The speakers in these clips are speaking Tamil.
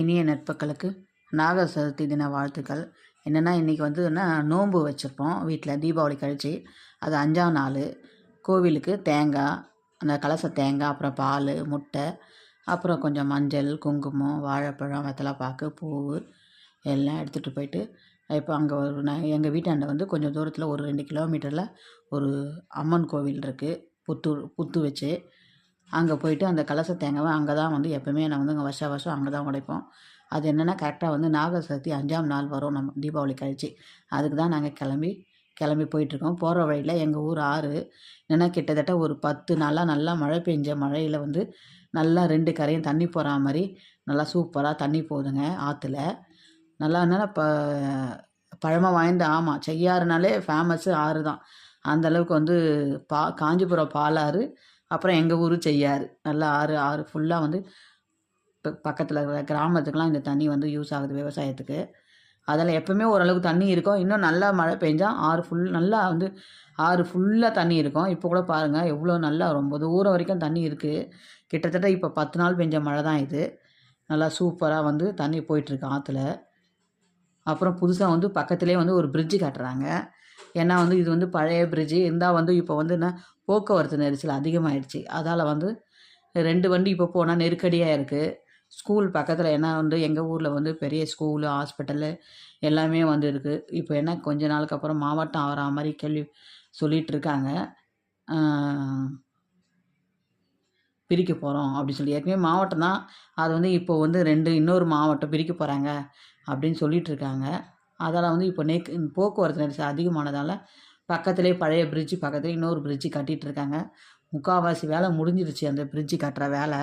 இனிய நட்புகளுக்கு நாக சதுர்த்தி தின வாழ்த்துக்கள். என்னென்னா இன்றைக்கி வந்துன்னா நோன்பு வச்சுருப்போம் வீட்டில் தீபாவளி கழித்து அது அஞ்சாம் நாள். கோவிலுக்கு தேங்காய் அந்த கலச தேங்காய் அப்புறம் பால் முட்டை அப்புறம் கொஞ்சம் மஞ்சள் குங்குமம் வாழைப்பழம் வெத்தலைப்பாக்கு பூ எல்லாம் எடுத்துகிட்டு போயிட்டு இப்போ அங்கே ஒரு நான் எங்கள் வீட்டாண்ட வந்து கொஞ்சம் தூரத்தில் ஒரு ரெண்டு கிலோமீட்டரில் ஒரு அம்மன் கோவில் இருக்குது புத்து புத்து வச்சு அங்கே போயிட்டு அந்த கலச தேங்காவை அங்கே தான் வந்து எப்போவுமே நான் வந்து அங்கே வருஷம் வருஷம் அங்கே தான் உடைப்போம். அது என்னென்னா கரெக்டாக வந்து நாக சதுர்த்தி அஞ்சாம் நாள் வரும் நம்ம தீபாவளி கழிச்சு. அதுக்கு தான் நாங்கள் கிளம்பி கிளம்பி போயிட்டுருக்கோம். போகிற வழியில் எங்கள் ஊர் ஆறு. என்னென்னா கிட்டத்தட்ட ஒரு பத்து நாளாக நல்லா மழை பெஞ்ச மழையில் வந்து நல்லா ரெண்டு கரையும் தண்ணி போகிற மாதிரி நல்லா சூப்பராக தண்ணி போகுதுங்க ஆற்றுல நல்லா என்னென்னா ப பழமை வாய்ந்த ஆமாம் செய்யாறுனாலே ஃபேமஸ்ஸு ஆறு தான் அந்தளவுக்கு வந்து பா காஞ்சிபுரம் பாலாறு அப்புறம் எங்கள் ஊர் செய்யாறு. நல்லா ஆறு ஆறு ஃபுல்லாக வந்து இப்போ பக்கத்தில் இருக்கிற கிராமத்துக்கெலாம் இந்த தண்ணி வந்து யூஸ் ஆகுது விவசாயத்துக்கு. அதில் எப்போவுமே ஓரளவுக்கு தண்ணி இருக்கும். இன்னும் நல்லா மழை பெஞ்சால் ஆறு ஃபுல் நல்லா வந்து ஆறு ஃபுல்லாக தண்ணி இருக்கும். இப்போ கூட பாருங்கள் எவ்வளோ நல்லா ரொம்ப தூரம் வரைக்கும் தண்ணி இருக்குது கிட்டத்தட்ட இப்போ பத்து நாள் பெஞ்ச மழை தான் இது. நல்லா சூப்பராக வந்து தண்ணி போயிட்டுருக்கு ஆற்றுல அப்புறம் புதுசாக வந்து பக்கத்துலேயே வந்து ஒரு பிரிட்ஜு கட்டுறாங்க. ஏன்னா வந்து இது வந்து பழைய பிரிட்ஜு இருந்தால் வந்து இப்போ வந்து என்ன போக்குவரத்து நெரிசல் அதிகமாகிடுச்சு அதால் வந்து ரெண்டு வண்டி இப்போ போனால் நெருக்கடியாக இருக்குது ஸ்கூல் பக்கத்தில் என்ன வந்து எங்கள் ஊரில் வந்து பெரிய ஸ்கூலு ஹாஸ்பிட்டலு எல்லாமே வந்து இருக்குது இப்போ என்ன கொஞ்ச நாளுக்கு அப்புறம் மாவட்டம் ஆகிற மாதிரி கேள்வி சொல்லிகிட்டு இருக்காங்க. பிரிக்க போகிறோம் அப்படின்னு சொல்லி. ஏற்கனவே மாவட்டம் தான். அது வந்து இப்போ வந்து ரெண்டு இன்னொரு மாவட்டம் பிரிக்க போகிறாங்க அப்படின்னு சொல்லிகிட்டு அதெல்லாம் வந்து இப்போ நெக் போக்குவரத்து நெரிசல் அதிகமானதால் பக்கத்துலேயே பழைய பிரிட்ஜு பக்கத்துலேயே இன்னொரு பிரிட்ஜு கட்டிகிட்டு இருக்காங்க முக்கால்வாசி வேலை முடிஞ்சிருச்சு. அந்த பிரிட்ஜு கட்டுற வேலை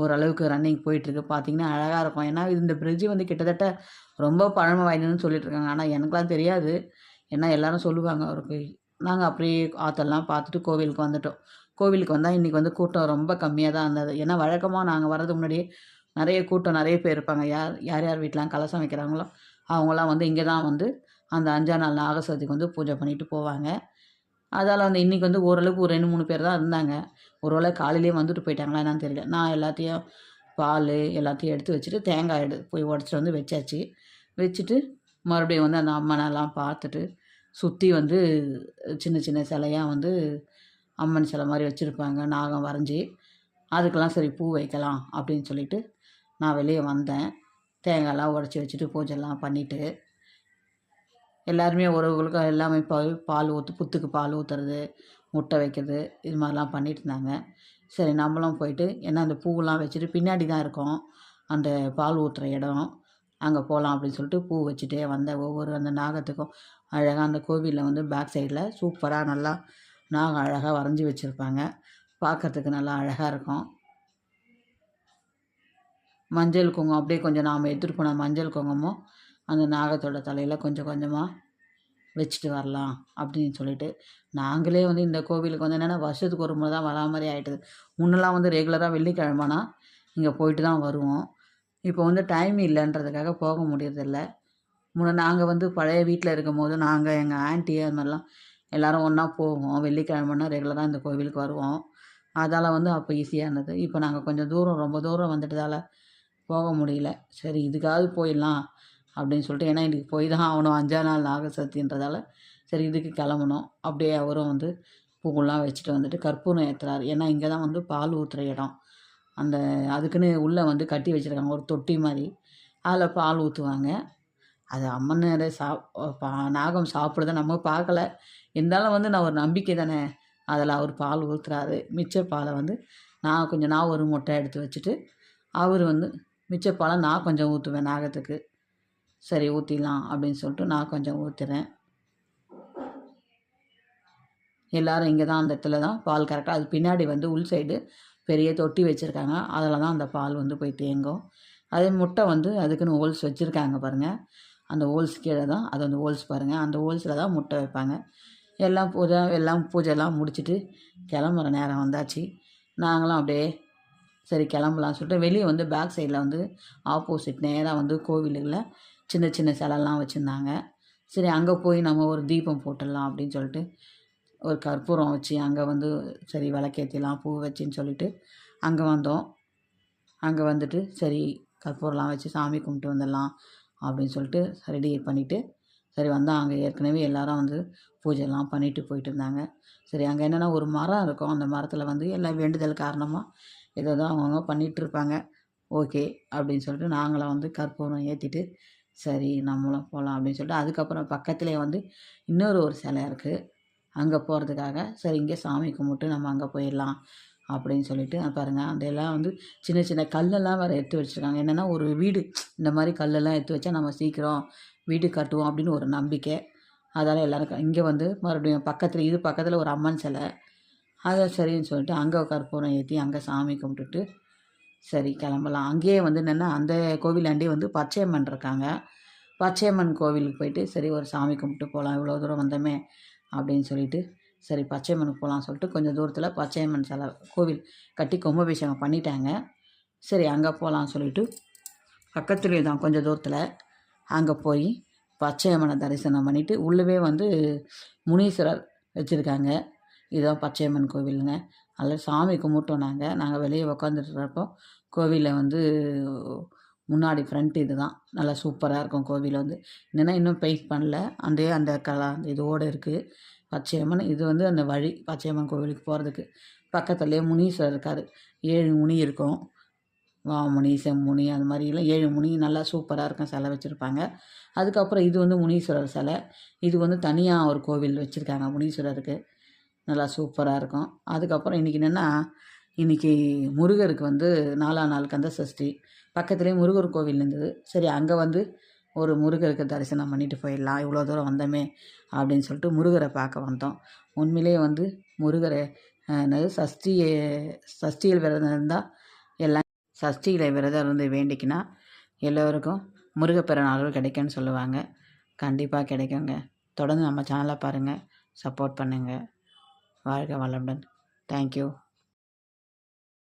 ஓரளவுக்கு ரன்னிங் போயிட்டுருக்கு. பார்த்தீங்கன்னா அழகாக இருக்கும். ஏன்னா இந்த பிரிட்ஜு வந்து கிட்டத்தட்ட ரொம்ப பழமை வாய்ந்ததுன்னு சொல்லிட்டு இருக்காங்க ஆனால் எனக்குலாம் தெரியாது. ஏன்னா எல்லோரும் சொல்லுவாங்க அவருக்கு நாங்கள் அப்படியே ஆற்றெல்லாம் பார்த்துட்டு கோவிலுக்கு வந்துட்டோம். கோவிலுக்கு வந்தால் இன்றைக்கி வந்து கூட்டம் ரொம்ப கம்மியாக தான் இருந்தது. ஏன்னா வழக்கமாக நாங்கள் வரதுக்கு முன்னாடியே நிறைய கூட்டம் நிறைய பேர் இருப்பாங்க. யார் யார் யார் வீட்டிலாம் கலசம் வைக்கிறாங்களோ அவங்களாம் வந்து இங்கே தான் வந்து அந்த அஞ்சா நாள் நாகசதுக்கு வந்து பூஜை பண்ணிட்டு போவாங்க. அதால் வந்து இன்றைக்கி வந்து ஓரளவுக்கு ஒரு ரெண்டு மூணு பேர் தான் இருந்தாங்க. ஒரு வேளை காலையிலேயே வந்துட்டு போயிட்டாங்களா என்னன்னு தெரியல. நான் எல்லாத்தையும் பால் எல்லாத்தையும் எடுத்து வச்சுட்டு தேங்காய் எடு போய் உடச்சிட்டு வந்து வச்சாச்சு. வச்சுட்டு மறுபடியும் வந்து அந்த அம்மனெல்லாம் பார்த்துட்டு சுற்றி வந்து சின்ன சின்ன சிலையாக வந்து அம்மன் சிலை மாதிரி வச்சுருப்பாங்க. நாகம் வரைஞ்சி அதுக்கெல்லாம் சரி பூ வைக்கலாம் அப்படின்னு சொல்லிட்டு நான் வெளியே வந்தேன். தேங்காயெல்லாம் உடச்சி வச்சுட்டு பூஜைலாம் பண்ணிவிட்டு எல்லாருமே உறவுகளுக்கும் எல்லாமே பால் பால் ஊற்று புத்துக்கு பால் ஊற்றுறது முட்டை வைக்கிறது இது மாதிரிலாம் பண்ணிட்டு இருந்தாங்க. சரி நம்மளும் போயிட்டு ஏன்னா அந்த பூவெல்லாம் வச்சுட்டு பின்னாடி தான் இருக்கோம். அந்த பால் ஊற்றுற இடம் அங்கே போகலாம் அப்படின்னு சொல்லிட்டு பூ வச்சுட்டே வந்த ஒவ்வொரு அந்த நாகத்துக்கும் அழகாக அந்த கோவிலில் வந்து பேக் சைடில் சூப்பராக நல்லா நாகம் அழகாக வரைஞ்சி வச்சுருப்பாங்க. பார்க்குறதுக்கு நல்லா அழகாக இருக்கும். மஞ்சள் குங்குமம் அப்படியே கொஞ்சம் நாம் எடுத்துகிட்டு போன மஞ்சள் குங்குமம் அந்த நாகத்தோட தலையில் கொஞ்சம் கொஞ்சமாக வச்சுட்டு வரலாம் அப்படின்னு சொல்லிட்டு நாங்களே வந்து இந்த கோவிலுக்கு வந்து என்னென்னா வருஷத்துக்கு ஒரு முறை தான் வரா மாதிரி ஆகிட்டுது முன்னெல்லாம் வந்து ரெகுலராக வெள்ளிக்கிழமைனா இங்கே போயிட்டு தான் வருவோம். இப்போ வந்து டைம் இல்லைன்றதுக்காக போக முடியறதில்ல. முன்னே நாங்கள் வந்து பழைய வீட்டில் இருக்கும் போது நாங்கள் எங்கள் ஆண்டி அது மாதிரிலாம் எல்லோரும் ஒன்றா போவோம். வெள்ளிக்கிழமைனா ரெகுலராக இந்த கோவிலுக்கு வருவோம். அதால் வந்து அப்போ ஈஸியாக இருந்தது இப்போ நாங்கள் கொஞ்சம் தூரம் ரொம்ப தூரம் வந்துட்டதால் போக முடியல. சரி இதுக்காவது போயிடலாம் அப்படின்னு சொல்லிட்டு ஏன்னா இன்றைக்கி போய் தான் ஆகணும். அஞ்சா நாள் நாகசக்தின்றதால சரி இதுக்கு கிளம்பணும். அப்படியே அவரும் வந்து பூவெல்லாம் வச்சுட்டு வந்துட்டு கற்பூரம் ஏற்றுறாரு ஏன்னா இங்கே தான் வந்து பால் ஊற்றுற இடம். அந்த அதுக்குன்னு உள்ளே வந்து கட்டி வச்சுருக்காங்க. ஒரு தொட்டி மாதிரி. அதில் பால் ஊற்றுவாங்க அது அம்மன் சா நாகம் சாப்பிடுறத நம்ம பார்க்கல. இருந்தாலும் வந்து நான் ஒரு நம்பிக்கை தானே. அதில் அவர் பால் ஊற்றுறாரு மிச்ச பாலை வந்து நான் கொஞ்சம் நான் ஒரு முட்டை எடுத்து வச்சுட்டு அவர் வந்து மிச்ச பாலை நான் கொஞ்சம் ஊற்றுவேன் நாகத்துக்கு. சரி ஊற்றிடலாம் அப்படின்னு சொல்லிட்டு நான் கொஞ்சம் ஊற்றுறேன் எல்லோரும் இங்கே தான் அந்த இடத்துல தான் பால் கரெக்டாக அது பின்னாடி வந்து உள் சைடு பெரிய தொட்டி வச்சுருக்காங்க. அதில் தான் அந்த பால் வந்து போய் தேங்கும். அதே முட்டை வந்து அதுக்குன்னு ஹோல்ஸ் வச்சுருக்காங்க பாருங்கள் அந்த ஹோல்ஸ் கீழே தான் அது வந்து ஹோல்ஸ் பாருங்கள் அந்த ஹோல்ஸில் தான் முட்டை வைப்பாங்க. எல்லாம் பூஜை எல்லாம் பூஜைலாம் முடிச்சுட்டு கிளம்புற நேரம் வந்தாச்சு. நாங்களும் அப்படியே சரி கிளம்பலாம்னு சொல்லிட்டு வெளியே வந்து பேக் சைடில் வந்து ஆப்போசிட் நேராக வந்து கோவிலுகளில் சின்ன சின்ன சிலைலாம் வச்சுருந்தாங்க. சரி அங்கே போய் நம்ம ஒரு தீபம் போட்டுடலாம் அப்படின்னு சொல்லிட்டு ஒரு கற்பூரம் வச்சு அங்கே வந்து சரி விளக்கேற்றிலாம் பூ வச்சுன்னு சொல்லிட்டு அங்கே வந்தோம். அங்கே வந்துட்டு சரி கற்பூரம்லாம் வச்சு சாமி கும்பிட்டு வந்துடலாம் அப்படின்னு சொல்லிட்டு ரெடி பண்ணிவிட்டு சரி வந்தால் அங்கே ஏற்கனவே எல்லாரும் வந்து பூஜைலாம் பண்ணிட்டு போயிட்டு இருந்தாங்க. சரி அங்கே என்னென்னா ஒரு மரம் இருக்கும். அந்த மரத்தில் வந்து எல்லாம் வேண்டுதல் காரணமாக ஏதோ தான் அவங்கவுங்க பண்ணிகிட்ருப்பாங்க ஓகே அப்படின்னு சொல்லிட்டு நாங்களும் வந்து கற்பூரம் ஏற்றிட்டு சரி நம்மளும் போகலாம் அப்படின்னு சொல்லிட்டு அதுக்கப்புறம் பக்கத்துலேயே வந்து இன்னொரு ஒரு சிலை இருக்குது அங்கே போகிறதுக்காக சரி இங்கே சாமி கும்பிட்டு நம்ம அங்கே போயிடலாம் அப்படின்னு சொல்லிட்டு பாருங்கள் அதெல்லாம் அந்த எல்லாம் வந்து சின்ன சின்ன கல்லெல்லாம் வேறு எடுத்து வச்சுருக்காங்க. என்னென்னா ஒரு வீடு இந்த மாதிரி கல்லெல்லாம் எடுத்து வச்சா நம்ம சீக்கிரம் வீடு கட்டுவோம் அப்படின்னு ஒரு நம்பிக்கை. அதால் எல்லோரும் இங்கே வந்து மறுபடியும் பக்கத்தில் இது பக்கத்தில் ஒரு அம்மன் சிலை. அதை சரின்னு சொல்லிட்டு அங்கே கற்பூரம் ஏற்றி அங்கே சாமி கும்பிட்டுட்டு. சரி கிளம்பலாம். அங்கேயே வந்து என்னென்னா அந்த கோவிலாண்டே வந்து பச்சையம்மன் இருக்காங்க. பச்சையம்மன் கோவிலுக்கு போயிட்டு சரி ஒரு சாமி கும்பிட்டு போகலாம் இவ்வளோ தூரம் வந்தோமே அப்படின்னு சொல்லிட்டு சரி பச்சையம்மனுக்கு போகலாம் சொல்லிட்டு கொஞ்சம் தூரத்தில் பச்சையம்மன் சில கோவில் கட்டி கும்பாபிஷேகம் பண்ணிட்டாங்க. சரி அங்கே போகலாம் சொல்லிட்டு பக்கத்துலேயே தான் கொஞ்சம் தூரத்தில் அங்கே போய் பச்சையம்மனை தரிசனம் பண்ணிவிட்டு உள்ளவே வந்து முனீஸ்வரர் வச்சுருக்காங்க. இதுதான் பச்சையம்மன் கோவிலுங்க. அதில் சாமி கும்பிட்டோம் நாங்கள் நாங்கள் வெளியே உக்காந்துட்டுருப்போ கோவிலில் வந்து முன்னாடி ஃப்ரண்ட் இது தான் நல்லா சூப்பராக இருக்கும் கோவில் வந்து. என்னென்னா இன்னும் பெயிண்ட் பண்ணல. அந்த அந்த கலா அந்த இதோடு இருக்குது பச்சையம்மன் இது வந்து அந்த வழி பச்சையம்மன் கோவிலுக்கு போகிறதுக்கு பக்கத்துலேயே முனீஸ்வரர் இருக்கார். ஏழு முனி இருக்கும். வாமுனி செம்முனி அது மாதிரிலாம் ஏழு முனி நல்லா சூப்பராக இருக்கும் சிலை வச்சுருப்பாங்க. அதுக்கப்புறம் இது வந்து முனீஸ்வரர் சிலை. இது வந்து தனியாக ஒரு கோவில் வச்சுருக்காங்க முனீஸ்வரருக்கு. நல்லா சூப்பராக இருக்கும். அதுக்கப்புறம் இன்றைக்கி என்னென்னா இன்றைக்கி முருகருக்கு வந்து நாலாம் நாள் கந்த சஷ்டி. பக்கத்துலேயே முருகர் கோவில் இருந்தது. சரி அங்கே வந்து ஒரு முருகருக்கு தரிசனம் பண்ணிட்டு போயிடலாம். இவ்வளோ தூரம் வந்தோமே அப்படின்னு சொல்லிட்டு முருகரை பார்க்க வந்தோம். உண்மையிலேயே வந்து முருகரை என்னது சஷ்டி சஷ்டியில் விரதம் இருந்தால் எல்லாம் சஷ்டியில் விரதம் இருந்து வேண்டிக்கினா எல்லோருக்கும் முருகப்பெருநாள் கிடைக்கும்னு சொல்லுவாங்க. கண்டிப்பாக கிடைக்குங்க. தொடர்ந்து நம்ம சேனலை பாருங்கள் சப்போர்ட் பண்ணுங்கள் வாழ்க வளமுடன் தேங்க்யூ